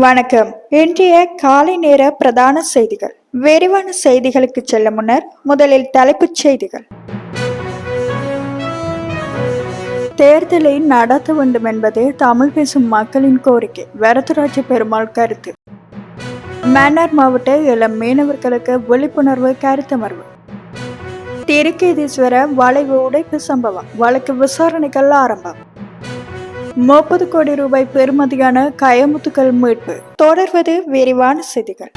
வணக்கம். இன்றைய காலை நேர பிரதான செய்திகள். விரிவான செய்திகளுக்கு செல்ல முன்னர் முதலில் தலைப்புச் செய்திகள். தேர்தலை நடத்த வேண்டும் என்பதே தமிழ் பேசும் மக்களின் கோரிக்கை. வரதராஜ பெருமாள் கருத்து. மன்னார் மாவட்ட இளம் மீனவர்களுக்கு விழிப்புணர்வு கருத்தமர்வு. திருக்கேதீஸ்வர வளைவு உடைப்பு சம்பவம். வழக்கு விசாரணைகள் ஆரம்பம். முப்பது கோடி ரூபாய் பெறுமதியான கயமுத்துக்கள் மீட்பு. தொடர்வது விரிவான செய்திகள்.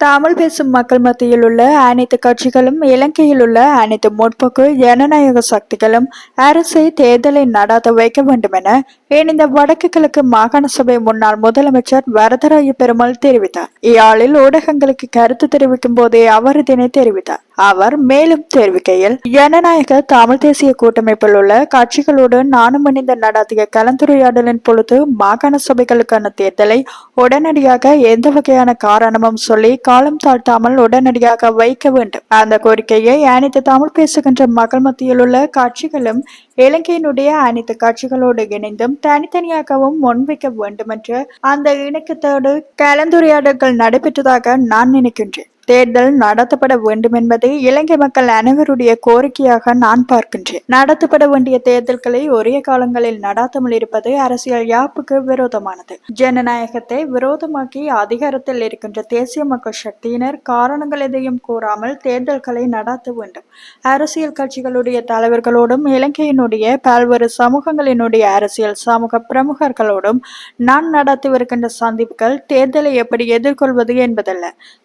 தமிழ் பேசும் மக்கள் மத்தியில் உள்ள அனைத்து கட்சிகளும் இலங்கையில் உள்ள அனைத்து முற்போக்கு ஜனநாயக சக்திகளும் அரசை தேர்தலை நடாத்த வைக்க வேண்டும் என இணைந்த வடக்கு கிழக்கு மாகாண சபை முன்னாள் முதலமைச்சர் வரதராய பெருமாள் தெரிவித்தார். இயாழில் ஊடகங்களுக்கு கருத்து தெரிவிக்கும் போதே அவர் இதனை தெரிவித்தார். அவர் மேலும் தெரிவிக்கையில் ஜனநாயக தமிழ் தேசிய கூட்டமைப்பில் உள்ள கட்சிகளோடு நானும் இணைந்து நடாத்திய கலந்துரையாடலின் பொழுது மாகாண சபைகளுக்கான தேர்தலை உடனடியாக எந்த வகையான காரணமும் சொல்லி காலம் தாழ்த்தாமல் உடனடியாக வைக்க வேண்டும். அந்த கோரிக்கையை அனைத்து தமிழ் பேசுகின்ற மக்கள் மத்தியில் உள்ள கட்சிகளும் இலங்கையினுடைய அனைத்து கட்சிகளோடு இணைந்தும் தனித்தனியாகவும் முன்வைக்க வேண்டும் என்று அந்த இணக்கத்தோடு கலந்துரையாடல்கள் நடைபெற்றதாக நான் நினைக்கின்றேன். தேர்தல் நடத்தப்பட வேண்டும் என்பதை இலங்கை மக்கள் அனைவருடைய கோரிக்கையாக நான் பார்க்கின்றேன். நடத்தப்பட வேண்டிய தேர்தல்களை ஒரே காலங்களில் நடாத்தாமல் இருப்பது அரசியல் யாப்புக்கு விரோதமானது. ஜனநாயகத்தை விரோதமாக்கி அதிகாரத்தில் இருக்கின்ற தேசிய மக்கள் சக்தியினர் காரணங்கள் எதையும் கூறாமல் தேர்தல்களை நடாத்த வேண்டும். அரசியல் கட்சிகளுடைய தலைவர்களோடும் இலங்கையினுடைய பல்வேறு சமூகங்களினுடைய அரசியல் சமூக பிரமுகர்களோடும் நான் நடத்தி வருகின்ற சந்திப்புகள் தேர்தலை எப்படி எதிர்கொள்வது என்பதல்ல.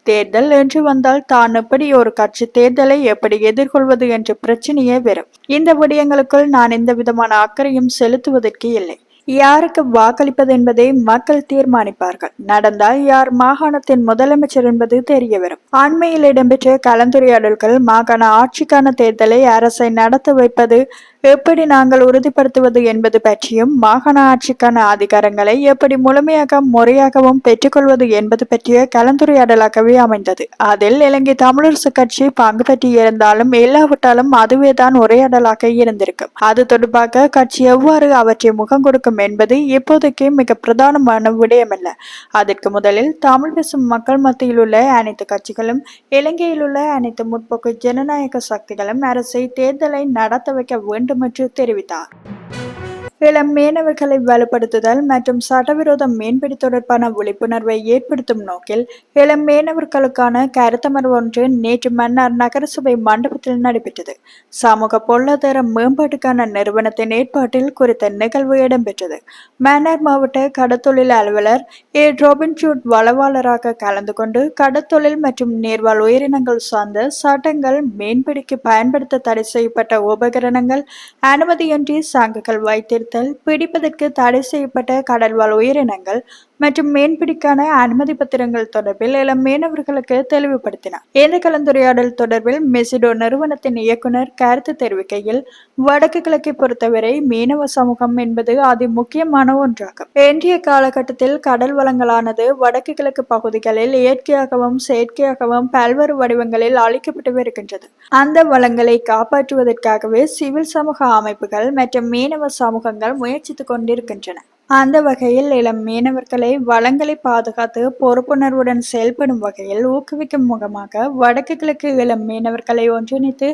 தேர்தல் என்று வந்தால் தான் எப்படி ஒரு கட்சி தேர்தலை எப்படி எதிர்கொள்வது என்ற பிரச்சனையே வரும். இந்த விடயங்களுக்குள் நான் எந்த விதமான அக்கறையும் செலுத்துவதற்கு இல்லை. யாருக்கு வாக்களிப்பது என்பதை மக்கள் தீர்மானிப்பார்கள். நடந்தால் யார் மாகாணத்தின் முதலமைச்சர் என்பது தெரிய வரும். அண்மையில் இடம்பெற்ற கலந்துரையாடல்கள் மாகாண ஆட்சிக்கான தேர்தலை அரசை நடத்த வைப்பது எப்படி நாங்கள் உறுதிப்படுத்துவது என்பது பற்றியும் மாகாண ஆட்சிக்கான அதிகாரங்களை எப்படி முழுமையாக முறையாகவும் பெற்றுக்கொள்வது என்பது பற்றிய கலந்துரையாடலாகவே அமைந்தது. அதில் இலங்கை தமிழரசு கட்சி பங்கு பெற்றிருந்தாலும் இல்லாவிட்டாலும் அதுவேதான் உரையாடலாக இருந்திருக்கும். அது தொடர்பாக கட்சி எவ்வாறு அவற்றை முகம் கொடுக்கும் என்பது இப்போதைக்கு மிக பிரதானமான விடயமல்ல. அதற்கு முதலில் தமிழ் பேசும் மக்கள் மத்தியில் உள்ள அனைத்து கட்சிகளும் இலங்கையில் உள்ள அனைத்து முற்போக்கு ஜனநாயக சக்திகளும் அரசை தேர்தலை நடத்த வைக்க வேண்டும் என்று தெரிவித்தார். இளம் மீனவர்களை வலுப்படுத்துதல் மற்றும் சட்டவிரோத மீன்பிடி தொடர்பான விழிப்புணர்வை ஏற்படுத்தும் நோக்கில் இளம் மீனவர்களுக்கான கருத்தமர் ஒன்று நேற்று மன்னார் நகரசபை மண்டபத்தில் நடைபெற்றது. சமூக பொருளாதார மேம்பாட்டுக்கான நிறுவனத்தின் ஏற்பாட்டில் குறித்த நிகழ்வு இடம்பெற்றது. மன்னார் மாவட்ட கடத்தொழில் அலுவலர் ஏ. ரோபின்ஷூட் வளவாளராக கலந்து கொண்டு கடத்தொழில் மற்றும் நீர்வாழ் உயிரினங்கள் சார்ந்த சட்டங்கள் மீன்பிடிக்கு பயன்படுத்த தடை செய்யப்பட்ட உபகரணங்கள் அனுமதியின்றி சங்குகள் வைத்திருத்தல் பிடிப்பதற்கு தடை செய்யப்பட்ட கடல்வாழ் உயிரினங்கள் மற்றும் மீன்பிடிக்கான அனுமதி பத்திரங்கள் தொடர்பில் இளம் மீனவர்களுக்கு தெளிவுபடுத்தினார். இந்த கலந்துரையாடல் தொடர்பில் மெசிடோ நிறுவனத்தின் இயக்குனர் கருத்து தெரிவிக்கையில் வடக்கு கிழக்கை பொறுத்தவரை மீனவ சமூகம் என்பது அதி முக்கியமான ஒன்றாகும். இன்றைய காலகட்டத்தில் கடல் வளங்களானது வடக்கு கிழக்கு பகுதிகளில் இயற்கையாகவும் செயற்கையாகவும் பல்வேறு வடிவங்களில் அளிக்கப்பட்டு வருகின்றது. அந்த வளங்களை காப்பாற்றுவதற்காகவே சிவில் சமூக அமைப்புகள் மற்றும் மீனவ சமூகங்கள் முயற்சித்துக் கொண்டிருக்கின்றன. அந்த வகையில் இளம் மீனவர்களை வளங்களை பாதுகாத்து பொறுப்புணர்வுடன் செயல்படும் வகையில் ஊக்குவிக்கும் முகமாக வடக்கு கிழக்கு இளம் மீனவர்களை ஒன்றிணைத்து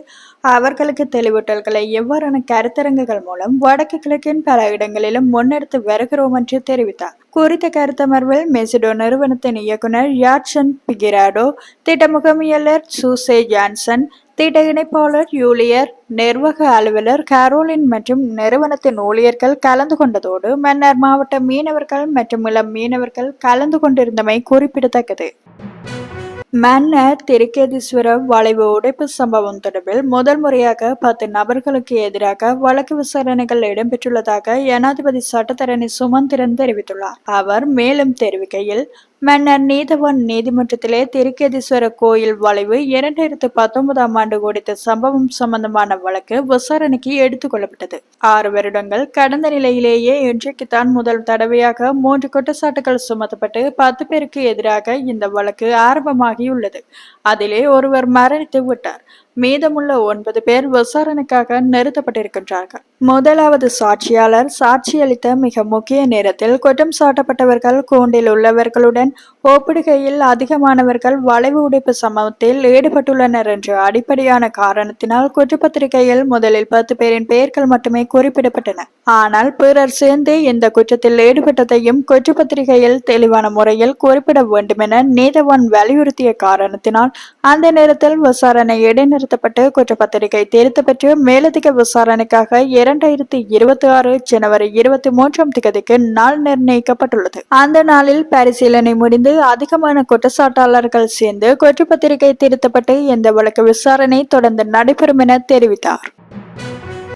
அவர்களுக்கு தெளிவூட்டல்களை எவ்வாறான கருத்தரங்குகள் மூலம் வடக்கு கிழக்கின் பல இடங்களிலும் முன்னெடுத்து வருகிறோம் என்று தெரிவித்தார். குறித்த கருத்தமர்வில் மெசிடோ நிறுவனத்தின் இயக்குனர் யாட்சன் பிகிராடோ திட்ட முகமையாளர் சூசே ஜான்சன் திட்ட இணைப்பாளர் யூலியர் நிர்வாக அலுவலர் கரோலின் மற்றும் நிறுவனத்தின் ஊழியர்கள் கலந்து கொண்டதோடு மன்னர் மாவட்ட மீனவர்கள் மற்றும் இளம் மீனவர்கள் கலந்து கொண்டிருந்தமை குறிப்பிடத்தக்கது. மன்னர் திருக்கேதீஸ்வர வளைவு உடைப்பு சம்பவம் தொடர்பில் முதல் முறையாக பத்து நபர்களுக்கு எதிராக வழக்கு விசாரணைகள் இடம்பெற்றுள்ளதாக ஜனாதிபதி சட்டத்தரணி சுமந்திரன் தெரிவித்துள்ளார். அவர் மேலும் தெரிவிக்கையில் மன்னர் நீதவன் நீதிமன்றத்திலே திருக்கேதீஸ்வரர் கோயில் வளைவு இரண்டாயிரத்து பத்தொன்பதாம் ஆண்டு குறித்த சம்பவம் சம்பந்தமான வழக்கு விசாரணைக்கு எடுத்துக் கொள்ளப்பட்டது. ஆறு வருடங்கள் கடந்த நிலையிலேயே இன்றைக்குத்தான் முதல் தடவையாக மூன்று குற்றச்சாட்டுகள் சுமத்தப்பட்டு பத்து பேருக்கு எதிராக இந்த வழக்கு ஆரம்பமாகியுள்ளது. அதிலே ஒருவர் மரணித்து விட்டார். மீதமுள்ள ஒன்பது பேர் விசாரணைக்காக நிறுத்தப்பட்டிருக்கின்றார்கள். முதலாவது சாட்சியாளர் சாட்சியளித்த மிக முக்கிய நேரத்தில் குற்றம் சாட்டப்பட்டவர்கள் கூண்டில் உள்ளவர்களுடன் ஒப்பிடுகையில் அதிகமானவர்கள் வளைவு உடைப்பு சம்பவத்தில் ஈடுபட்டுள்ளனர் என்ற அடிப்படையான காரணத்தினால் குற்றப்பத்திரிகையில் முதலில் பத்து பேரின் பெயர்கள் மட்டுமே குறிப்பிடப்பட்டன. ஆனால் பிறர் சேர்ந்து இந்த குற்றத்தில் ஈடுபட்டதையும் குற்றப்பத்திரிகையில் தெளிவான முறையில் குறிப்பிட வேண்டுமென நீதவான் வலியுறுத்திய காரணத்தினால் அந்த நேரத்தில் விசாரணை இடைநிறுத்தப்பட்டு குற்றப்பத்திரிகை திருத்தப்பட்டு மேலதிக விசாரணைக்காக இரண்டாயிரத்தி இருபத்தி ஆறு ஜனவரி இருபத்தி மூன்றாம் திகதிக்கு நாள் நிர்ணயிக்கப்பட்டுள்ளது. அந்த நாளில் பரிசீலனை முடிந்து அதிகமான குற்றச்சாட்டாளர்கள் சேர்ந்து குற்றப்பத்திரிகை திருத்தப்பட்டு இந்த வழக்கு விசாரணை தொடர்ந்து நடைபெறும் என தெரிவித்தார்.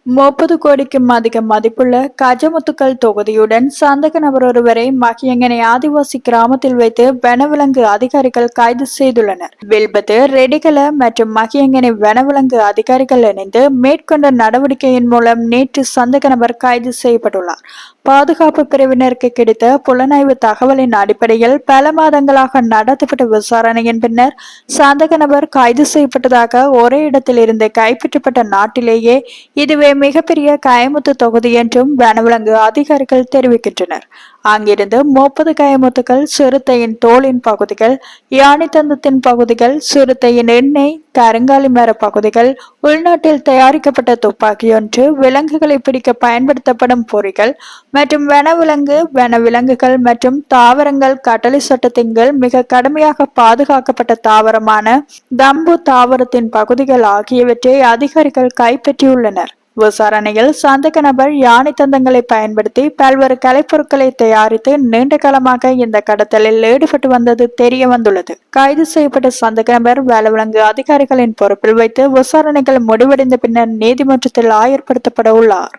முப்பது கோடிக்கும் அதிக மதிப்புள்ள கஜமுத்துக்கள் தொகுதியுடன் சந்தக நபர் ஒருவரை மகியங்கனை ஆதிவாசி கிராமத்தில் வைத்து வனவிலங்கு அதிகாரிகள் கைது செய்துள்ளனர். வில்பத்து ரெடிகல மற்றும் மகியங்கனை வனவிலங்கு அதிகாரிகள் இணைந்து மேற்கொண்ட நடவடிக்கையின் மூலம் நேற்று சந்தக நபர் கைது செய்யப்பட்டுள்ளார். பாதுகாப்பு பிரிவினருக்கு கிடைத்த புலனாய்வு தகவலின் அடிப்படையில் பல மாதங்களாக நடத்தப்பட்ட விசாரணையின் பின்னர் சந்தக நபர் கைது செய்யப்பட்டதாக ஒரே இடத்திலிருந்து கைப்பற்றப்பட்ட நாட்டிலேயே இதுவே மிகப்பெரிய கயமுத்து தொகுதி என்றும் வனவிலங்கு அதிகாரிகள் தெரிவிக்கின்றனர். அங்கிருந்து முப்பது கயமுத்துக்கள் சிறுத்தையின் தோலின் பகுதிகள் யானை தந்தத்தின் பகுதிகள் சிறுத்தையின் எண்ணெய் கருங்காலி மர பகுதிகள் உள்நாட்டில் தயாரிக்கப்பட்ட துப்பாக்கி ஒன்று விலங்குகளை பிடிக்க பயன்படுத்தப்படும் பொறிகள் மற்றும் வனவிலங்கு வனவிலங்குகள் மற்றும் தாவரங்கள் கட்டளை சட்டத்தின்கள் மிக கடுமையாக பாதுகாக்கப்பட்ட தாவரமான தம்பு தாவரத்தின் பகுதிகள் ஆகியவற்றை அதிகாரிகள் கைப்பற்றியுள்ளனர். விசாரணையில் சந்தக நபர் யானை தந்தங்களை பயன்படுத்தி பல்வேறு கலைப்பொருட்களை தயாரித்து நீண்ட காலமாக இந்த கடத்தலில் ஈடுபட்டு வந்தது தெரிய வந்துள்ளது. கைது செய்யப்பட்ட சந்தக நபர் வனவிலங்கு அதிகாரிகளின் பொறுப்பில் வைத்து விசாரணைகள் முடிவடைந்த பின்னர் நீதிமன்றத்தில் ஆயர்படுத்தப்பட உள்ளார்.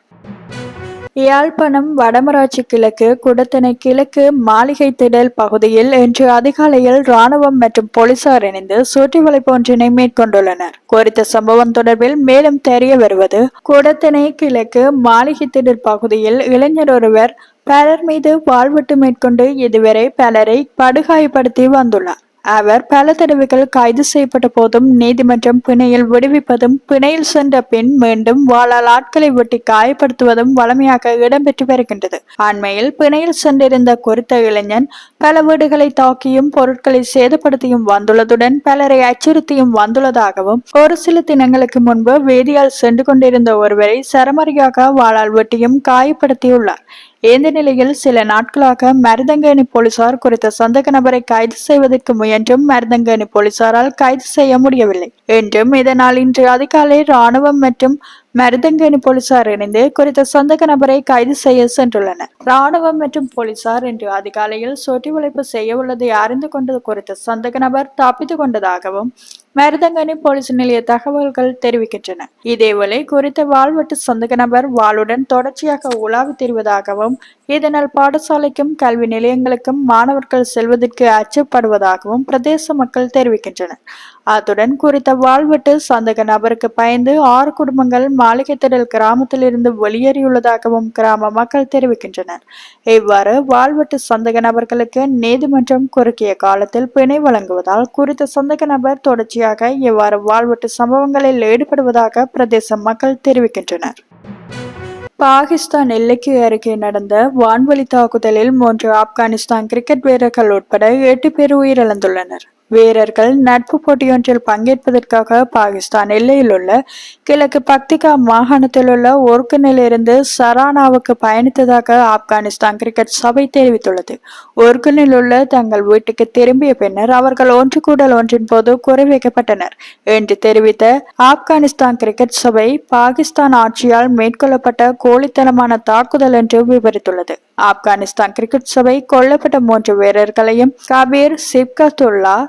யாழ்ப்பாணம் வடமராட்சி கிழக்கு குடத்தனை கிழக்கு மாளிகை திடல் பகுதியில் இன்று அதிகாலையில் ராணுவம் மற்றும் போலீசார் இணைந்து சுற்றி வளைப்பு ஒன்றினை மேற்கொண்டுள்ளனர். குறித்த சம்பவம் தொடர்பில் மேலும் தெரிய வருவது குடத்தனை கிழக்கு மாளிகை திடல் பகுதியில் இளைஞர் ஒருவர் பலர் மீது வாழ்வெட்டு மேற்கொண்டு இதுவரை பலரை படுகாயப்படுத்தி வந்துள்ளார். அவர் பல தடவைகள் கைது செய்யப்பட்ட போதும் நீதிமன்றம் பிணையில் விடுவிப்பதும் பிணையில் சென்ற பின் மீண்டும் வாழால் ஆட்களை வெட்டி காயப்படுத்துவதும் வளமையாக இடம்பெற்று வருகின்றது. அண்மையில் பிணையில் சென்றிருந்த குறித்த இளைஞன் பல வீடுகளை தாக்கியும் பொருட்களை சேதப்படுத்தியும் வந்துள்ளதுடன் பலரை அச்சுறுத்தியும் வந்துள்ளதாகவும் ஒரு சில தினங்களுக்கு முன்பு வேதியால் சென்று கொண்டிருந்த ஒருவரை சரமரியாக வாழால் வெட்டியும் காயப்படுத்தியுள்ளார். இந்த நிலையில் சில நாட்களாக மருதங்கணி போலீசார் குறித்த சந்தக நபரை கைது செய்வதற்கு முயன்றும் மருதங்கணி போலீசாரால் கைது செய்ய முடியவில்லை. என்றும் இதனால் இன்று அதிகாலை ராணுவம் மற்றும் மருதங்கனி போலீசார் இணைந்து குறித்த சந்தக நபரை கைது செய்ய சென்றுள்ளனர். ராணுவம் மற்றும் போலீசார் இன்று அதிகாலையில் சொட்டி வளைப்பு செய்ய உள்ளதை அறிந்து கொண்டது குறித்த சந்தக நபர் தப்பித்துக் கொண்டதாகவும் மருதங்கனி போலீஸ் நிலைய தகவல்கள் தெரிவிக்கின்றன. இதேவேளை குறித்த வாழ்வெட்டு சந்தக நபர் வாளுடன் தொடர்ச்சியாக உலாவி தீர்வதாகவும் இதனால் பாடசாலைக்கும் கல்வி நிலையங்களுக்கும் மாணவர்கள் செல்வதற்கு அச்சப்படுவதாகவும் பிரதேச மக்கள் தெரிவிக்கின்றனர். அத்துடன் குறித்த வாழ்வெட்டு சந்தக நபருக்கு பயந்து ஆறு குடும்பங்கள் மாளிகை திடல் கிராமத்தில் இருந்து வெளியேறியுள்ளதாகவும் கிராம மக்கள் தெரிவிக்கின்றனர். இவ்வாறு வாழ்வெட்டு சந்தக நபர்களுக்கு நீதிமன்றம் குறுக்கிய காலத்தில் பிணை வழங்குவதால் குறித்த சந்தக நபர் தொடர்ச்சியாக இவ்வாறு வாழ்வெட்டு சம்பவங்களில் ஈடுபடுவதாக பிரதேச மக்கள் தெரிவிக்கின்றனர். பாகிஸ்தான் எல்லைக்கு அருகே நடந்த வான்வழி தாக்குதலில் மூன்று ஆப்கானிஸ்தான் கிரிக்கெட் வீரர்கள் உட்பட எட்டு பேர் உயிரிழந்துள்ளனர். வீரர்கள் நட்பு போட்டியொன்றில் பங்கேற்பதற்காக பாகிஸ்தான் எல்லையில் உள்ள கிழக்கு பக்திகா மாகாணத்தில் உள்ள ஒர்கனிலிருந்து சரானாவுக்கு பயணித்ததாக ஆப்கானிஸ்தான் கிரிக்கெட் சபை தெரிவித்துள்ளது. ஒர்கனில் உள்ள தங்கள் வீட்டுக்கு திரும்பிய பின்னர் அவர்கள் ஒன்று கூடல் ஒன்றின் போது குறை வைக்கப்பட்டனர் என்று தெரிவித்த ஆப்கானிஸ்தான் கிரிக்கெட் சபை பாகிஸ்தான் ஆட்சியால் மேற்கொள்ளப்பட்ட கோழித்தனமான தாக்குதல் என்று விவரித்துள்ளது. ஆப்கானிஸ்தான் கிரிக்கெட் சபை கொல்லப்பட்ட மூன்று வீரர்களையும் கபீர் சிப்கத்துல்லா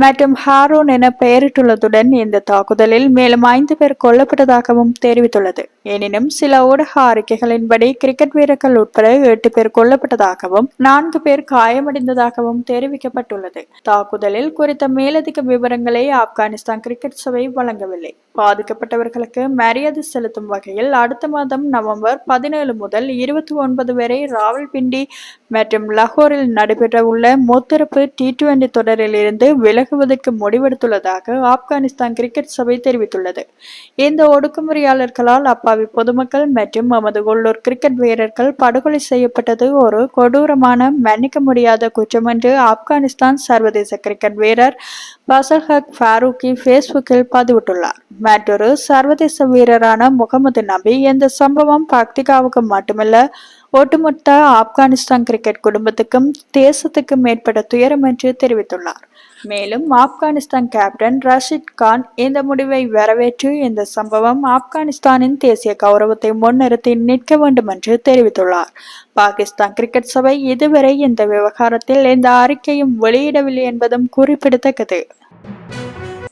மற்றும் ஹாரோன் என பெயரிட்டுள்ளதுடன் இந்த தாக்குதலில் மேலும் ஐந்து பேர் கொல்லப்பட்டதாகவும் தெரிவித்துள்ளது. எனினும் சில ஊடக அறிக்கைகளின்படி கிரிக்கெட் வீரர்கள் உட்பட எட்டு பேர் கொல்லப்பட்டதாகவும் நான்கு பேர் காயமடைந்ததாகவும் தெரிவிக்கப்பட்டுள்ளது. தாக்குதலில் குறித்த மேலதிக விவரங்களை ஆப்கானிஸ்தான் கிரிக்கெட் சபை வழங்கவில்லை. பாதிக்கப்பட்டவர்களுக்கு மரியாதை செலுத்தும் வகையில் அடுத்த மாதம் நவம்பர் பதினேழு முதல் இருபத்தி ஒன்பது வரை ராவல்பிண்டி மற்றும் லாகூரில் நடைபெற உள்ள முத்தரப்பு டி டுவெண்டி தொடரில் இருந்து விலகுவதற்கு முடிவெடுத்துள்ளதாக ஆப்கானிஸ்தான் கிரிக்கெட் சபை தெரிவித்துள்ளது. இந்த ஒடுக்குமுறையாளர்களால் அப்பாவி பொதுமக்கள் மற்றும் நமது உள்ளூர் கிரிக்கெட் வீரர்கள் படுகொலை செய்யப்பட்டது ஒரு கொடூரமான மன்னிக்க முடியாத குற்றம் என்று ஆப்கானிஸ்தான் சர்வதேச கிரிக்கெட் வீரர் பசல் ஹக் ஃபாரூக்கி ஃபேஸ்புக்கில் பதிவிட்டுள்ளார். மற்றொரு சர்வதேச வீரரான முகமது நபி இந்த சம்பவம் பக்திகாவுக்கு மட்டுமல்ல ஒட்டுமொத்த ஆப்கானிஸ்தான் கிரிக்கெட் குடும்பத்துக்கும் தேசத்துக்கும் ஏற்பட்ட துயரம் என்று தெரிவித்துள்ளார். மேலும் ஆப்கானிஸ்தான் கேப்டன் ரஷித் கான் இந்த முடிவை வரவேற்று இந்த சம்பவம் ஆப்கானிஸ்தானின் தேசிய கௌரவத்தை முன்னிறுத்தி நிற்க வேண்டும் என்று தெரிவித்துள்ளார். பாகிஸ்தான் கிரிக்கெட் சபை இதுவரை இந்த விவகாரத்தில் எந்த அறிக்கையும் வெளியிடவில்லை என்பதும் குறிப்பிடத்தக்கது.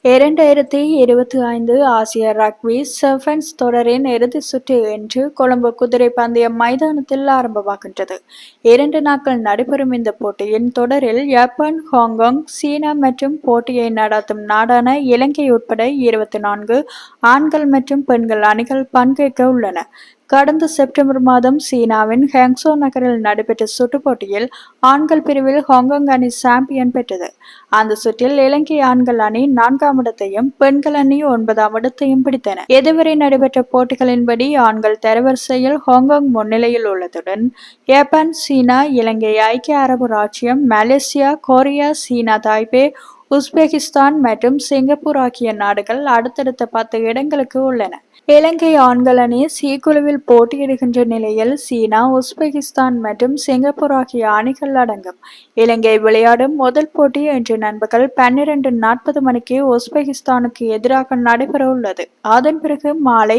இரண்டாயிரத்தி இருபத்தி ஐந்து ஆசிய ரக்பி செவன்ஸ் தொடரின் இறுதி சுற்று என்று கொழும்பு குதிரை பந்தய மைதானத்தில் ஆரம்பமாகின்றது. இரண்டு நாட்கள் நடைபெறும் இந்த போட்டியின் தொடரில் ஜப்பான் ஹாங்காங் சீனா மற்றும் போட்டியை நடத்தும் நாடான இலங்கை உட்பட இருபத்தி நான்கு ஆண்கள் மற்றும் பெண்கள் அணிகள் பங்கேற்க உள்ளன. கடந்த செப்டம்பர் மாதம் சீனாவின் ஹேங்ஸோ நகரில் நடைபெற்ற சுட்டுப் போட்டியில் ஆண்கள் பிரிவில் ஹாங்காங் அணி சாம்பியன் பெற்றது. அந்த சுற்றில் இலங்கை ஆண்கள் அணி நான்காம் இடத்தையும் பெண்கள் அணி ஒன்பதாம் இடத்தையும் பிடித்தன. இதுவரை நடைபெற்ற போட்டிகளின்படி ஆண்கள் தரவரிசையில் ஹாங்காங் முன்னிலையில் உள்ளதுடன் ஜப்பான் சீனா இலங்கை ஐக்கிய அரபு ராச்சியம் Malaysia Korea China Taipei Uzbekistan மற்றும் சிங்கப்பூர் ஆகிய நாடுகள் அடுத்தடுத்த பத்து இடங்களுக்கு உள்ளன. இலங்கை ஆண்கள் அணி சி குழுவில் போட்டியிடுகின்ற நிலையில் சீனா உஸ்பெகிஸ்தான் மற்றும் சிங்கப்பூர் ஆகிய அணிகள் அடங்கும். இலங்கை விளையாடும் முதல் போட்டி இன்று நண்பகல் பன்னிரண்டு நாற்பது மணிக்கு உஸ்பெகிஸ்தானுக்கு எதிராக நடைபெற உள்ளது. அதன் பிறகு மாலை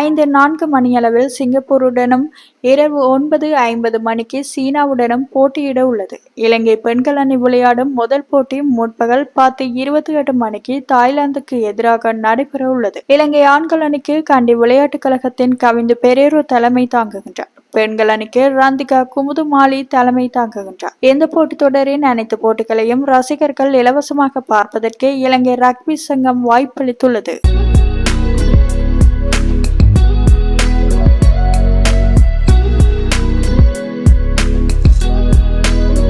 ஐந்து நான்கு மணியளவில் சிங்கப்பூருடனும் இரவு ஒன்பது ஐம்பது மணிக்கு சீனாவுடனும் போட்டியிட உள்ளது. இலங்கை பெண்கள் அணி விளையாடும் முதல் போட்டி முற்பகல் பத்து இருபத்தி எட்டு மணிக்கு தாய்லாந்துக்கு எதிராக நடைபெற உள்ளது. இலங்கை ஆண்கள் அணிக்கு கண்டி விளையாட்டுக் கழகத்தின் கவிந்து பெரேரோ தலைமை தாங்குகின்றார். பெண்கள் அணிக்கு ராந்திகா குமுதுமாலி தலைமை தாங்குகின்றார். இந்த போட்டித் தொடரின் அனைத்து போட்டிகளையும் ரசிகர்கள் இலவசமாக பார்ப்பதற்கு இலங்கை ரக்பி சங்கம் வாய்ப்பளித்துள்ளது.